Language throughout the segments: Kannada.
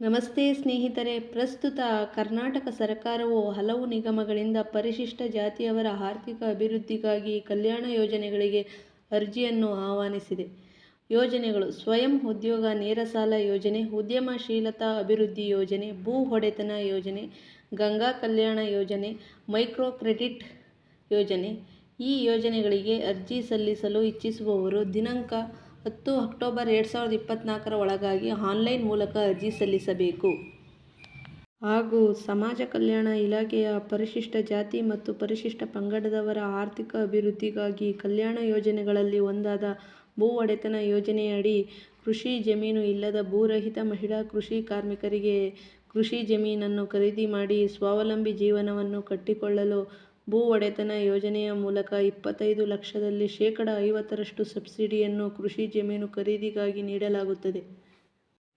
ನಮಸ್ತೆ ಸ್ನೇಹಿತರೆ, ಪ್ರಸ್ತುತ ಕರ್ನಾಟಕ ಸರ್ಕಾರವು ಹಲವು ನಿಗಮಗಳಿಂದ ಪರಿಶಿಷ್ಟ ಜಾತಿಯವರ ಆರ್ಥಿಕ ಅಭಿವೃದ್ಧಿಗಾಗಿ ಕಲ್ಯಾಣ ಯೋಜನೆಗಳಿಗೆ ಅರ್ಜಿಯನ್ನು ಆಹ್ವಾನಿಸಿದೆ. ಯೋಜನೆಗಳು ಸ್ವಯಂ ಉದ್ಯೋಗ ನೇರ ಸಾಲ ಯೋಜನೆ, ಉದ್ಯಮಶೀಲತಾ ಅಭಿವೃದ್ಧಿ ಯೋಜನೆ, ಭೂ ಹೊಡೆತನ ಯೋಜನೆ, ಗಂಗಾ ಕಲ್ಯಾಣ ಯೋಜನೆ, ಮೈಕ್ರೋ ಕ್ರೆಡಿಟ್ ಯೋಜನೆ. ಈ ಯೋಜನೆಗಳಿಗೆ ಅರ್ಜಿ ಸಲ್ಲಿಸಲು ಇಚ್ಛಿಸುವವರು ದಿನಾಂಕ ಹತ್ತು ಅಕ್ಟೋಬರ್ ಎರಡು ಸಾವಿರದ ಇಪ್ಪತ್ತ್ನಾಲ್ಕರ ಒಳಗಾಗಿ ಆನ್ಲೈನ್ ಮೂಲಕ ಅರ್ಜಿ ಸಲ್ಲಿಸಬೇಕು. ಹಾಗೂ ಸಮಾಜ ಕಲ್ಯಾಣ ಇಲಾಖೆಯ ಪರಿಶಿಷ್ಟ ಜಾತಿ ಮತ್ತು ಪರಿಶಿಷ್ಟ ಪಂಗಡದವರ ಆರ್ಥಿಕ ಅಭಿವೃದ್ಧಿಗಾಗಿ ಕಲ್ಯಾಣ ಯೋಜನೆಗಳಲ್ಲಿ ಒಂದಾದ ಭೂ ಒಡೆತನ ಯೋಜನೆಯಡಿ ಕೃಷಿ ಜಮೀನು ಇಲ್ಲದ ಭೂರಹಿತ ಮಹಿಳಾ ಕೃಷಿ ಕಾರ್ಮಿಕರಿಗೆ ಕೃಷಿ ಜಮೀನನ್ನು ಖರೀದಿ ಮಾಡಿ ಸ್ವಾವಲಂಬಿ ಜೀವನವನ್ನು ಕಟ್ಟಿಕೊಳ್ಳಲು ಭೂ ಒಡೆತನ ಯೋಜನೆಯ ಮೂಲಕ ಇಪ್ಪತ್ತೈದು ಲಕ್ಷದಲ್ಲಿ ಶೇಕಡ ಐವತ್ತರಷ್ಟು ಸಬ್ಸಿಡಿಯನ್ನು ಕೃಷಿ ಜಮೀನು ಖರೀದಿಗಾಗಿ ನೀಡಲಾಗುತ್ತದೆ.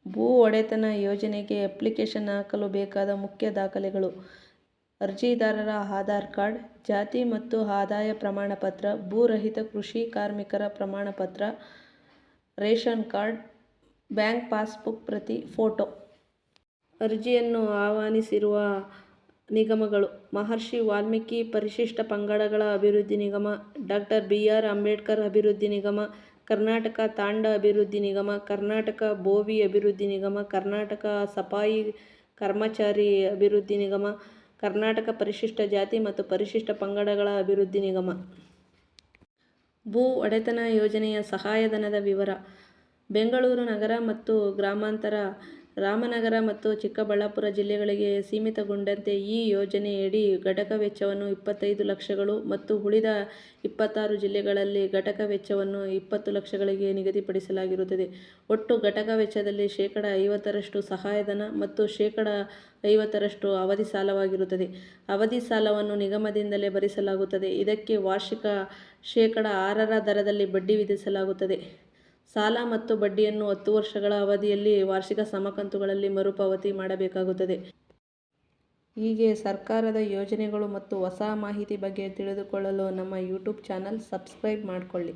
ಭೂ ಒಡೆತನ ಯೋಜನೆಗೆ ಅಪ್ಲಿಕೇಶನ್ ಹಾಕಲು ಬೇಕಾದ ಮುಖ್ಯ ದಾಖಲೆಗಳು: ಅರ್ಜಿದಾರರ ಆಧಾರ್ ಕಾರ್ಡ್, ಜಾತಿ ಮತ್ತು ಆದಾಯ ಪ್ರಮಾಣ ಪತ್ರ, ಭೂ ರಹಿತ ಕೃಷಿ ಕಾರ್ಮಿಕರ ಪ್ರಮಾಣ ಪತ್ರ, ರೇಷನ್ ಕಾರ್ಡ್, ಬ್ಯಾಂಕ್ ಪಾಸ್ಬುಕ್ ಪ್ರತಿ, ಫೋಟೋ. ಅರ್ಜಿಯನ್ನು ಆಹ್ವಾನಿಸಿರುವ ನಿಗಮಗಳು: ಮಹರ್ಷಿ ವಾಲ್ಮೀಕಿ ಪರಿಶಿಷ್ಟ ಪಂಗಡಗಳ ಅಭಿವೃದ್ಧಿ ನಿಗಮ, ಡಾಕ್ಟರ್ ಬಿ. ಆರ್. ಅಂಬೇಡ್ಕರ್ ಅಭಿವೃದ್ಧಿ ನಿಗಮ, ಕರ್ನಾಟಕ ತಾಂಡ ಅಭಿವೃದ್ಧಿ ನಿಗಮ, ಕರ್ನಾಟಕ ಭೋವಿ ಅಭಿವೃದ್ಧಿ ನಿಗಮ, ಕರ್ನಾಟಕ ಸಫಾಯಿ ಕರ್ಮಚಾರಿ ಅಭಿವೃದ್ಧಿ ನಿಗಮ, ಕರ್ನಾಟಕ ಪರಿಶಿಷ್ಟ ಜಾತಿ ಮತ್ತು ಪರಿಶಿಷ್ಟ ಪಂಗಡಗಳ ಅಭಿವೃದ್ಧಿ ನಿಗಮ. ಭೂ ಒಡೆತನ ಯೋಜನೆಯ ಸಹಾಯಧನದ ವಿವರ: ಬೆಂಗಳೂರು ನಗರ ಮತ್ತು ಗ್ರಾಮಾಂತರ, ರಾಮನಗರ ಮತ್ತು ಚಿಕ್ಕಬಳ್ಳಾಪುರ ಜಿಲ್ಲೆಗಳಿಗೆ ಸೀಮಿತಗೊಂಡಂತೆ ಈ ಯೋಜನೆಯಡಿ ಘಟಕ ವೆಚ್ಚವನ್ನು ಇಪ್ಪತ್ತೈದು ಲಕ್ಷಗಳು ಮತ್ತು ಉಳಿದ ಇಪ್ಪತ್ತಾರು ಜಿಲ್ಲೆಗಳಲ್ಲಿ ಘಟಕ ವೆಚ್ಚವನ್ನು ಇಪ್ಪತ್ತು ಲಕ್ಷಗಳಿಗೆ ನಿಗದಿಪಡಿಸಲಾಗಿರುತ್ತದೆ. ಒಟ್ಟು ಘಟಕ ವೆಚ್ಚದಲ್ಲಿ ಶೇಕಡ ಐವತ್ತರಷ್ಟು ಸಹಾಯಧನ ಮತ್ತು ಶೇಕಡ ಐವತ್ತರಷ್ಟು ಅವಧಿ ಸಾಲವಾಗಿರುತ್ತದೆ. ಅವಧಿ ಸಾಲವನ್ನು ನಿಗಮದಿಂದಲೇ ಭರಿಸಲಾಗುತ್ತದೆ. ಇದಕ್ಕೆ ವಾರ್ಷಿಕ ಶೇಕಡ ಆರರ ದರದಲ್ಲಿ ಬಡ್ಡಿ ವಿಧಿಸಲಾಗುತ್ತದೆ. ಸಾಲ ಮತ್ತು ಬಡ್ಡಿಯನ್ನು ಹತ್ತು ವರ್ಷಗಳ ಅವಧಿಯಲ್ಲಿ ವಾರ್ಷಿಕ ಸಮಕಂತುಗಳಲ್ಲಿ ಮರುಪಾವತಿ ಮಾಡಬೇಕಾಗುತ್ತದೆ. ಹೀಗೆ ಸರ್ಕಾರದ ಯೋಜನೆಗಳು ಮತ್ತು ಹೊಸ ಮಾಹಿತಿ ಬಗ್ಗೆ ತಿಳಿದುಕೊಳ್ಳಲು ನಮ್ಮ ಯೂಟ್ಯೂಬ್ ಚಾನಲ್ ಸಬ್ಸ್ಕ್ರೈಬ್ ಮಾಡ್ಕೊಳ್ಳಿ.